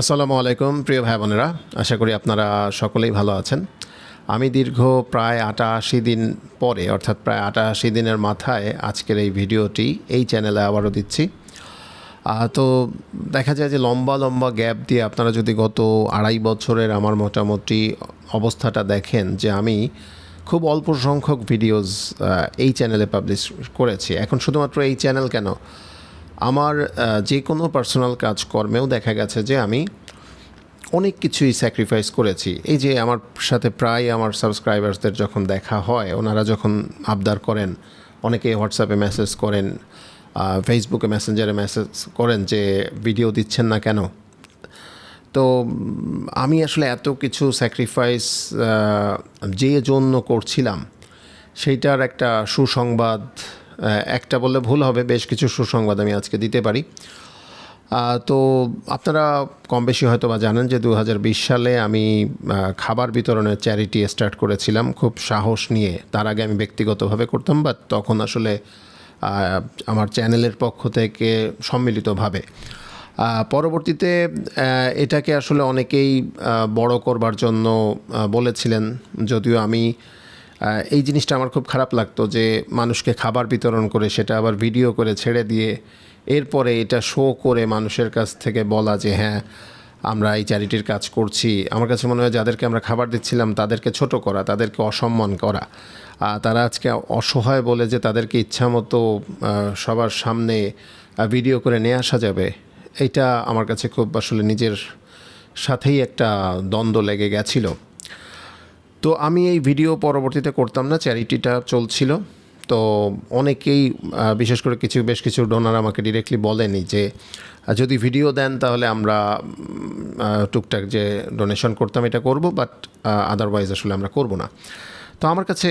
আসসালামু আলাইকুম, প্রিয় ভাই বোনেরা। আশা করি আপনারা সকলেই ভালো আছেন। আমি দীর্ঘ প্রায় আটাশি দিন পরে, অর্থাৎ প্রায় আটাশি দিনের মাথায় আজকের এই ভিডিওটি এই চ্যানেলে আবারও দিচ্ছি। তো দেখা যায় যে লম্বা লম্বা গ্যাপ দিয়ে আপনারা যদি গত আড়াই বছরের আমার মোটামুটি অবস্থাটা দেখেন যে আমি খুব অল্প সংখ্যক ভিডিওস এই চ্যানেলে পাবলিশ করেছি। এখন শুধুমাত্র এই চ্যানেল কেন? আমার যে কোনো পার্সোনাল কাজকর্মেও দেখা গেছে যে আমি অনেক কিছুই স্যাক্রিফাইস করেছি। এই যে আমার সাথে প্রায় আমার সাবস্ক্রাইবার্সদের যখন দেখা হয়, ওনারা যখন আবদার করেন, অনেকে হোয়াটসঅ্যাপে মেসেজ করেন ফেসবুকে মেসেঞ্জারে মেসেজ করেন যে, ভিডিও দিচ্ছেন না কেন? তো আমি আসলে এত কিছু স্যাক্রিফাইস যে জন্য করছিলাম, সেইটার একটা সুসংবাদ একটা বললে ভুল হবে, বেশ কিছু সুসংবাদ আমি আজকে দিতে পারি। তো আপনারা কম বেশি হয়তো বা জানেন যে দু হাজার বিশ সালে আমি খাবার বিতরণের চ্যারিটি স্টার্ট করেছিলাম, খুব সাহস নিয়ে। তার আগে আমি ব্যক্তিগতভাবে করতাম বাট তখন আসলে আমার চ্যানেলের পক্ষ থেকে সম্মিলিতভাবে। পরবর্তীতে এটাকে আসলে অনেকেই বড় করবার জন্য বলেছিলেন, যদিও আমি এই জিনিসটা আমার খুব খারাপ লাগতো যে মানুষকে খাবার বিতরণ করে সেটা আবার ভিডিও করে ছেড়ে দিয়ে এরপরে এটা শো করে মানুষের কাছ থেকে বলা যে হ্যাঁ আমরা এই চ্যারিটির কাজ করছি। আমার কাছে মনে হয় যাদেরকে আমরা খাবার দিচ্ছিলাম তাদেরকে ছোট করা তাদেরকে অসম্মান করা। তারা আজকে অসহায় বলে যে তাদেরকে ইচ্ছামতো আহ, সবার সামনে ভিডিও করে নিয়ে আসা যাবে। এটা আমার কাছে খুব আসলে নিজের সাথেই একটা দ্বন্দ্ব লেগে গেছিল। তো আমি এই ভিডিও পরবর্তীতে করতাম না চ্যারিটিটা চলছিল। তো অনেকেই বিশেষ করে কিছু, বেশ কিছু ডোনার আমাকে ডিরেক্টলি বলেনি যে যদি ভিডিও দেন তাহলে আমরা টুকটাক যে ডোনেশন করতাম এটা করব বাট আদারওয়াইজ আসলে আমরা করব না। তো আমার কাছে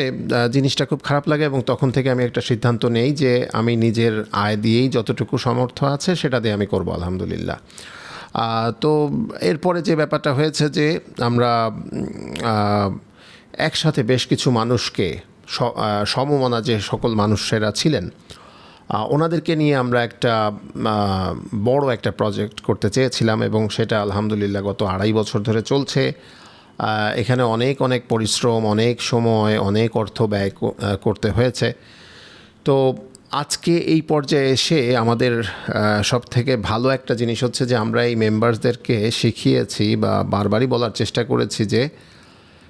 জিনিসটা খুব খারাপ লাগে এবং তখন থেকে আমি একটা সিদ্ধান্ত নেই যে, আমি নিজের আয় দিয়েই যতটুকু সামর্থ্য আছে সেটা দিয়ে আমি করব, আলহামদুলিল্লাহ। তো এরপরে যে ব্যাপারটা হয়েছে যে, আমরা একসাথে বেশ কিছু মানুষকে সমমনা যে সকল মানুষেরা ছিলেন ওনাদেরকে নিয়ে আমরা একটা বড় একটা প্রজেক্ট করতে চেয়েছিলাম এবং সেটা আলহামদুলিল্লাহ গত আড়াই বছর ধরে চলছে। এখানে অনেক অনেক পরিশ্রম, অনেক সময়, অনেক অর্থ ব্যয় করতে হয়েছে। তো আজকে এই পর্যায়ে এসে আমাদের সব থেকে ভালো একটা জিনিস হচ্ছে যে আমরা এই মেম্বার্সদেরকে শিখিয়েছি বা বারবারই বলার চেষ্টা করেছি যে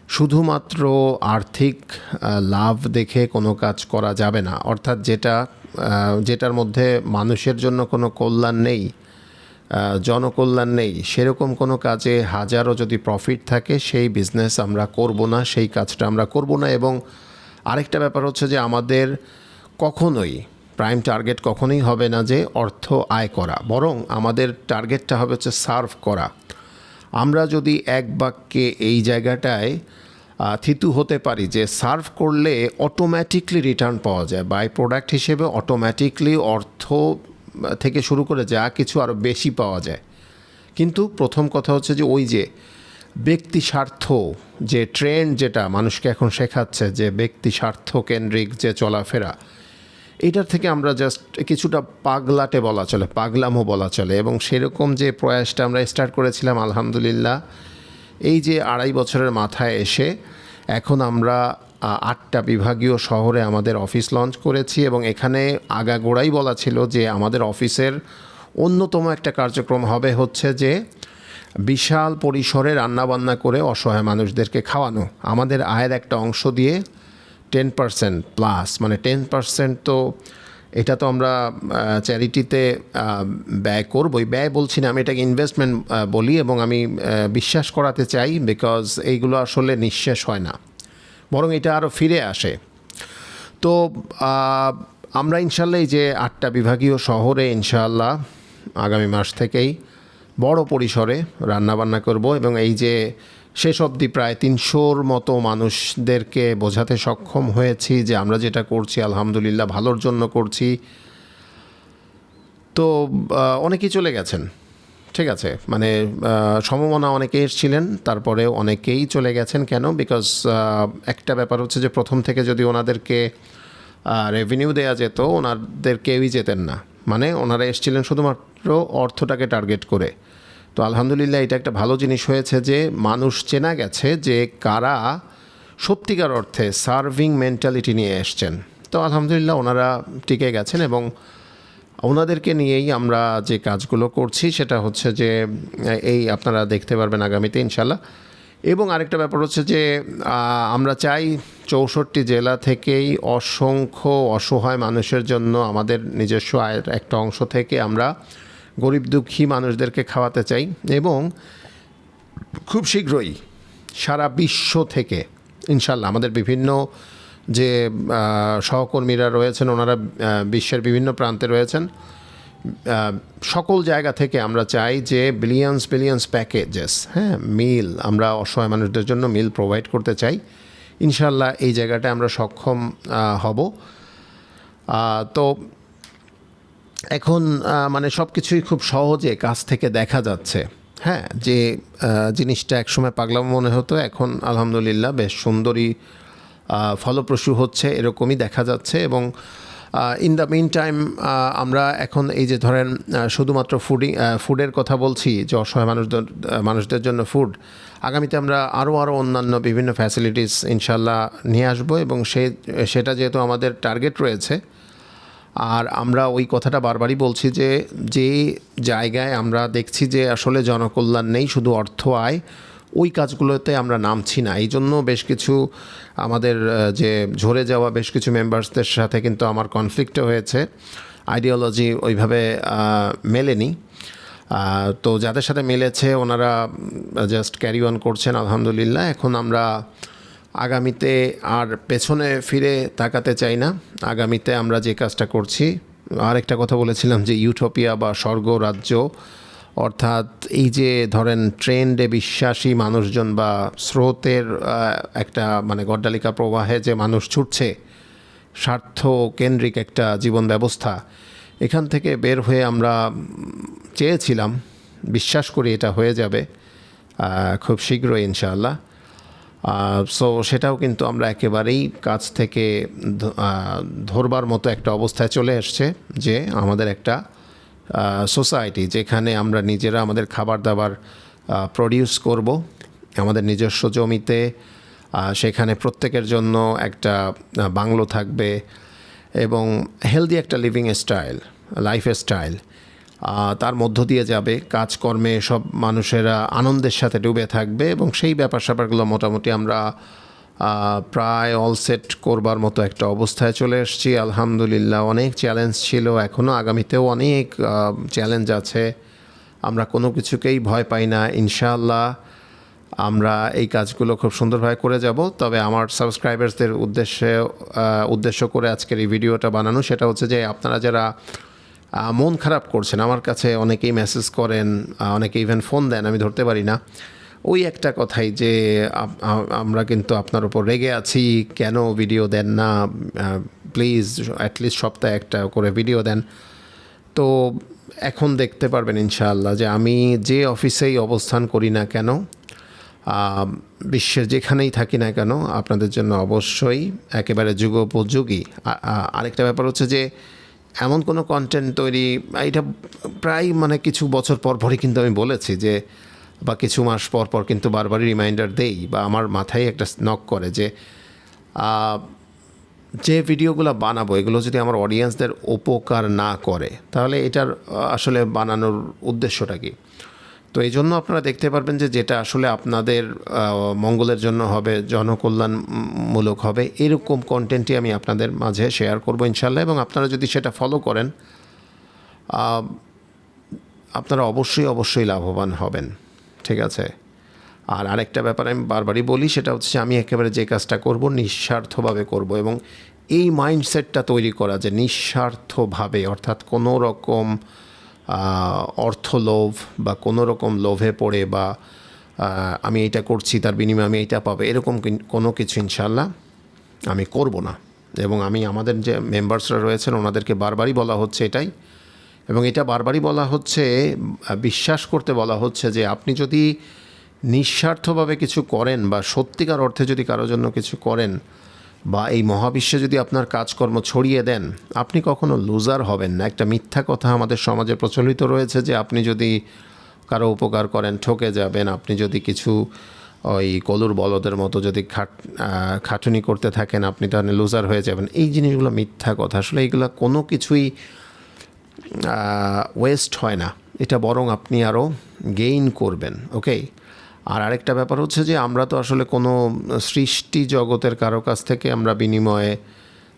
শুধুমাত্র আর্থিক লাভ দেখে কোনো কাজ করা যাবে না। অর্থাৎ যেটা যেটার মধ্যে মানুষের জন্য কোনো কল্যাণ নেই জনকল্যাণ নেই, সেরকম কোনো কাজে হাজারও যদি প্রফিট থাকে, সেই বিজনেস আমরা করব না, সেই কাজটা আমরা করব না। এবং আরেকটা ব্যাপার হচ্ছে যে আমাদের কখনোই প্রাইম টার্গেট কখনোই হবে না যে অর্থ আয় করা, বরং আমাদের টার্গেটটা হবে হচ্ছে সার্ভ করা। আমরা যদি এক বাক্যে এই জায়গাটায় থিতু হতে পারি যে সার্ভ করলে অটোমেটিকলি রিটার্ন পাওয়া যায়। বাই প্রোডাক্ট হিসেবে অটোমেটিকলি অর্থ থেকে শুরু করে যা কিছু আরও বেশি পাওয়া যায়। কিন্তু প্রথম কথা হচ্ছে যে ওই যে ব্যক্তি স্বার্থ, যে ট্রেন্ড যেটা মানুষকে এখন শেখাচ্ছে যে ব্যক্তি স্বার্থ কেন্দ্রিক যে চলাফেরা এটার থেকে আমরা জাস্ট কিছুটা পাগলাটে বলা চলে পাগলামও বলা চলে এবং সেরকম যে প্রয়াসটা আমরা স্টার্ট করেছিলাম, আলহামদুলিল্লাহ, এই যে আড়াই বছরের মাথায় এসে এখন আমরা আটটা বিভাগীয় শহরে আমাদের অফিস লঞ্চ করেছি এবং এখানে আগাগোড়াই বলা ছিল যে আমাদের অফিসের অন্যতম একটা কার্যক্রম হবে হচ্ছে যে বিশাল পরিসরে রান্নাবান্না করে অসহায় মানুষদেরকে খাওয়ানো। আমাদের আয়ের একটা অংশ দিয়ে টেন পার্সেন্ট প্লাস মানে টেন পার্সেন্ট তো এটা তো আমরা চ্যারিটিতে ব্যয় করবই। ব্যয় বলছি না, আমি এটাকে ইনভেস্টমেন্ট বলি এবং আমি বিশ্বাস করাতে চাই বিকজ এইগুলো আসলে নিঃশেষ হয় না। বরং এটা আরও ফিরে আসে। তো আমরা ইনশাল্লাহ এই যে আটটা বিভাগীয় শহরে ইনশাআল্লাহ আগামী মাস থেকেই বড় পরিসরে রান্নাবান্না করব এবং এই যে শেষ অবধি প্রায় তিনশোর মতো মানুষদেরকে বোঝাতে সক্ষম হয়েছি যে আমরা যেটা করছি, আলহামদুলিল্লাহ ভালোর জন্য করছি। তো অনেকেই চলে গেছেন, ঠিক আছে? মানে সমমনা অনেকে এসেছিলেন তারপরে অনেকেই চলে গেছেন। কেন? বিকজ একটা ব্যাপার হচ্ছে যে প্রথম থেকে যদি ওনাদেরকে রেভিনিউ দেওয়া যেত ওনাদের কেউই যেতেন না। মানে ওনারা এসেছিলেন শুধুমাত্র অর্থটাকে টার্গেট করে। তো আলহামদুলিল্লাহ এটা একটা ভালো জিনিস হয়েছে যে মানুষ চেনা গেছে যে কারা সত্যিকার অর্থে সার্ভিং মেন্টালিটি নিয়ে এসছেন। তো আলহামদুলিল্লাহ ওনারা টিকে গেছেন এবং ওনাদেরকে নিয়েই আমরা যে কাজগুলো করছি সেটা হচ্ছে যে, এই আপনারা দেখতে পারবেন আগামীতে ইনশাল্লাহ এবং আরেকটা ব্যাপার হচ্ছে যে আমরা চাই চৌষট্টি জেলা থেকেই অসংখ্য অসহায় মানুষের জন্য আমাদের নিজস্ব আয়ের একটা অংশ থেকে আমরা গরিব দুঃখী মানুষদেরকে খাওয়াতে চাই এবং খুব শীঘ্রই সারা বিশ্ব থেকে ইনশাল্লাহ আমাদের বিভিন্ন যে সহকর্মীরা রয়েছেন, ওনারা বিশ্বের বিভিন্ন প্রান্তে রয়েছেন সকল জায়গা থেকে আমরা চাই যে বিলিয়ন্স বিলিয়ন্স প্যাকেজেস হ্যাঁ মিল আমরা অসহায় মানুষদের জন্য মিল প্রোভাইড করতে চাই। ইনশাল্লাহ এই জায়গাটা আমরা সক্ষম হব। তো এখন মানে সব কিছুই খুব সহজে কাছ থেকে দেখা যাচ্ছে। হ্যাঁ যে জিনিসটা একসময় পাগলাম মনে হতো, এখন আলহামদুলিল্লাহ বেশ সুন্দরী ফলপ্রসূ হচ্ছে, এরকমই দেখা যাচ্ছে এবং ইন দ্য মিন টাইম আমরা এখন এই যে ধরেন শুধুমাত্র ফুডিং ফুডের কথা বলছি, যে অসহায় মানুষদের মানুষদের জন্য ফুড আগামীতে আমরা আরও আরও অন্যান্য বিভিন্ন ফ্যাসিলিটিস ইনশাল্লাহ নিয়ে আসব এবং সে, সেটা যেহেতু আমাদের টার্গেট রয়েছে আর আমরা ওই কথাটা বারবারই বলছি যে যে জায়গায় আমরা দেখছি যে আসলে জনকল্যাণ নেই, শুধু অর্থ আয়, ওই কাজগুলোতে আমরা নামছি না। এই জন্য বেশ কিছু আমাদের যে ঝরে যাওয়া বেশ কিছু মেম্বার্সদের সাথে কিন্তু আমার কনফ্লিক্টও হয়েছে। আইডিওলজি ওইভাবে মেলেনি। তো যাদের সাথে মিলেছে, ওনারা জাস্ট ক্যারি অন করছেন, আলহামদুলিল্লাহ। এখন আমরা আগামীতে আর পেছনে ফিরে তাকাতে চাই না। আগামীতে আমরা যে কাজটা করছি, আরেকটা কথা বলেছিলাম যে ইউটোপিয়া বা স্বর্গ রাজ্য, অর্থাৎ এই যে ধরেন ট্রেন্ডে বিশ্বাসী মানুষজন বা স্রোতের একটা মানে গড্ডালিকা প্রবাহে যে মানুষ ছুটছে, স্বার্থ কেন্দ্রিক একটা জীবন ব্যবস্থা, এখান থেকে বের হয়ে আমরা চেয়েছিলাম, বিশ্বাস করি এটা হয়ে যাবে খুব শীঘ্রই ইনশাআল্লাহ। সো সেটাও কিন্তু আমরা একেবারেই কাছ থেকে ধরবার মতো একটা অবস্থায় চলে এসছে যে আমাদের একটা সোসাইটি যেখানে আমরা নিজেরা আমাদের খাবার দাবার প্রডিউস করব, আমাদের নিজস্ব জমিতে সেখানে প্রত্যেকের জন্য একটা বাংলো থাকবে এবং হেলদি একটা লিভিং স্টাইল লাইফ স্টাইল তার মধ্য দিয়ে যাবে, কাজকর্মে সব মানুষেরা আনন্দের সাথে ডুবে থাকবে এবং সেই ব্যাপার স্যাপারগুলো মোটামুটি আমরা প্রায় অল সেট করবার মতো একটা অবস্থায় চলে এসেছি। আলহামদুলিল্লাহ অনেক চ্যালেঞ্জ ছিল এখনও আগামীতেও অনেক চ্যালেঞ্জ আছে। আমরা কোনো কিছুকেই ভয় পাই না, ইনশাআল্লাহ। আমরা এই কাজগুলো খুব সুন্দরভাবে করে যাব। তবে আমার সাবস্ক্রাইবার্সদের উদ্দেশ্যে উদ্দেশ্য করে আজকের এই ভিডিওটা বানানো সেটা হচ্ছে যে আপনারা যারা মন খারাপ করছেন। আমার কাছে অনেকেই মেসেজ করেন অনেকে ইভেন ফোন দেন, আমি ধরতে পারি না। ওই একটা কথাই যে আমরা কিন্তু আপনার উপর রেগে আছি, কেন ভিডিও দেন না? প্লিজ অ্যাটলিস্ট সপ্তাহে একটা করে ভিডিও দেন। তো এখন দেখতে পারবেন ইনশাআল্লাহ যে, আমি যে অফিসেই অবস্থান করি না কেন বিশ্বের যেখানেই থাকি না কেন, আপনাদের জন্য অবশ্যই একেবারে যুগোপযোগী। আরেকটা ব্যাপার হচ্ছে যে এমন কোনো কন্টেন্ট তৈরি এটা প্রায় মানে কিছু বছর পর পরই কিন্তু আমি বলেছি যে, বা কিছু মাস পর পর কিন্তু বারবারই রিমাইন্ডার দেই, বা আমার মাথায় একটা নক করে যে যে ভিডিওগুলো বানাবো, এগুলো যদি আমার অডিয়েন্সদের উপকার না করে, তাহলে এটার আসলে বানানোর উদ্দেশ্যটা কি? তো এই জন্য আপনারা দেখতে পারবেন যে যেটা আসলে আপনাদের মঙ্গলের জন্য হবে, জনকল্যাণমূলক হবে, এরকম কন্টেন্টই আমি আপনাদের মাঝে শেয়ার করব ইনশাল্লাহ এবং আপনারা যদি সেটা ফলো করেন আপনারা অবশ্যই অবশ্যই লাভবান হবেন। ঠিক আছে? আর আরেকটা ব্যাপার আমি বারবারই বলি, সেটা হচ্ছে আমি একেবারে যে কাজটা করব, নিঃস্বার্থভাবে করব। এবং এই মাইন্ডসেটটা তৈরি করা যে নিঃস্বার্থভাবে, অর্থাৎ কোনো রকম অর্থলোভ বা কোনো রকম লোভে পড়ে বা আমি এটা করছি, তার বিনিময়ে আমি এইটা পাবো, এরকম কোনো কিছু ইনশাল্লাহ আমি করব না। এবং আমি আমাদের যে মেম্বার্সরা রয়েছেন, ওনাদেরকে বারবারই বলা হচ্ছে এটাই। এবং এটা বারবারই বলা হচ্ছে, বিশ্বাস করতে বলা হচ্ছে যে আপনি যদি নিঃস্বার্থভাবে কিছু করেন বা সত্যিকার অর্থে যদি কারোর জন্য কিছু করেন বা এই মহাবিশ্বে যদি আপনার কাজকর্ম ছড়িয়ে দেন, আপনি কখনো লুজার হবেন না। একটা মিথ্যা কথা আমাদের সমাজে প্রচলিত রয়েছে যে আপনি যদি কারও উপকার করেন, ঠকে যাবেন। আপনি যদি কিছু ওই কলুর বলদের মতো যদি খাট খাটুনি করতে থাকেন, আপনি তাহলে লুজার হয়ে যাবেন। এই জিনিসগুলো মিথ্যা কথা। আসলে এইগুলো কোনো কিছুই ওয়েস্ট হয় না। এটা বরং আপনি আরও গেইন করবেন ওকে আর আরেকটা ব্যাপার হচ্ছে যে আমরা তো আসলে কোনো সৃষ্টি জগতের কারও কাছ থেকে আমরা বিনিময়ে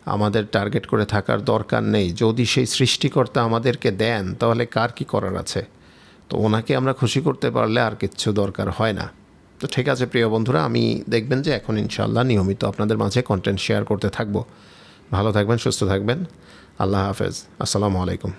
আমাদের টার্গেট করে থাকার দরকার নেই। যদি সেই সৃষ্টিকর্তা আমাদেরকে দেন, তাহলে কার কি করার আছে? তো ওনাকে আমরা খুশি করতে পারলে আর কিচ্ছু দরকার হয় না। তো ঠিক আছে প্রিয় বন্ধুরা, আমি দেখবেন যে এখন ইনশাল্লাহ নিয়মিত আপনাদের মাঝে কন্টেন্ট শেয়ার করতে থাকব। ভালো থাকবেন, সুস্থ থাকবেন। আল্লাহ হাফেজ। আসসালামু আলাইকুম।